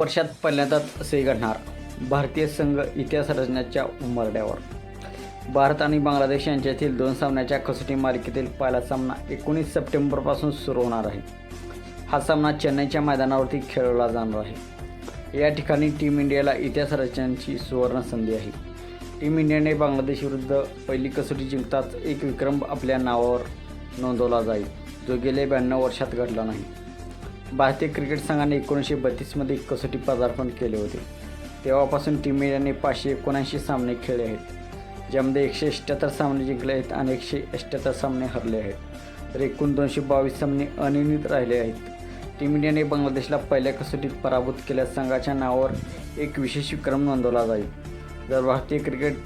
वर्षात पहिल्यांदाच असे घडणार. भारतीय संघ इतिहास रचण्याच्या उंबरड्यावर भारत आणि बांगलादेश यांच्यातील दोन सामन्याच्या कसोटी मालिकेतील पहिला सामना एकोणीस सप्टेंबरपासून सुरू होणार आहे. हा सामना चेन्नईच्या मैदानावरती खेळवला जाणार आहे. या ठिकाणी टीम इंडियाला इतिहास रचण्याची सुवर्ण संधी आहे. टीम इंडियाने बांगलादेश विरुद्ध पहिली कसोटी जिंकताच एक विक्रम आपल्या नावावर नोंदवला जाईल. जो गेल्या ब्याण्णव वर्षात घडला नाही. भारतीय क्रिकेट संघाने एकोणीसशे बत्तीसमध्ये कसोटी पदार्पण केले होते. तेव्हापासून टीम इंडियाने पाचशे एकोणऐंशी सामने खेळले आहेत. ज्यामध्ये एकशे अष्ट्याहत्तर सामने जिंकले आहेत आणि एकशे अष्ट्याहत्तर सामने हरले आहेत. तर एकूण दोनशे बावीस सामने अनिर्णित राहिले आहेत. टीम इंडियाने बांगलादेशला पहिल्या कसोटीत पराभूत केल्यास संघाच्या नावावर एक विशेष विक्रम नोंदवला जाईल. जर भारतीय क्रिकेट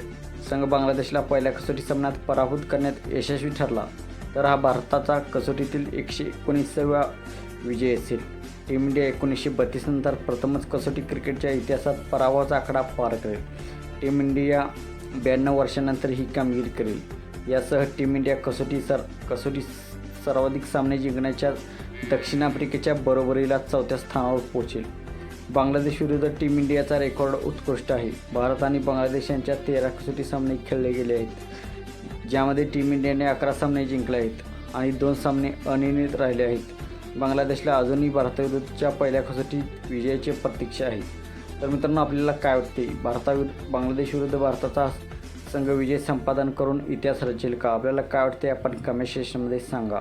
संघ बांगलादेशला पहिल्या कसोटी सामन्यात पराभूत करण्यात यशस्वी ठरला तर हा भारताचा कसोटीतील एकशे एकोणीसाव्या विजय असेल. टीम इंडिया एकोणीसशे बत्तीस नंतर प्रथमच कसोटी क्रिकेटच्या इतिहासात पराभवाचा आकडा पार करेल. टीम इंडिया ब्याण्णव वर्षानंतर ही कामगिरी करेल. यासह टीम इंडिया कसोटी सर कसोटी सर्वाधिक सामने जिंकण्याच्या दक्षिण आफ्रिकेच्या बरोबरीला चौथ्या स्थानावर पोहोचेल. बांगलादेश विरुद्ध टीम इंडियाचा रेकॉर्ड उत्कृष्ट आहे. भारत आणि बांगलादेश यांच्या तेरा कसोटी सामने खेळले गेले आहेत ज्यामध्ये टीम इंडियाने अकरा सामने जिंकले आहेत आणि दोन सामने अनिर्णित राहिले आहेत. बांगलादेशला अजूनही भारताविरुद्धच्या पहिल्या कसोटीत विजयाची प्रतीक्षा आहे. तर मित्रांनो आपल्याला काय वाटते? भारताविरुद्ध बांगलादेश विरुद्ध भारताचा संघ विजय संपादन करून इतिहास रचेल का? आपल्याला काय वाटते? आपण कमेंट सेक्शनमध्ये सांगा.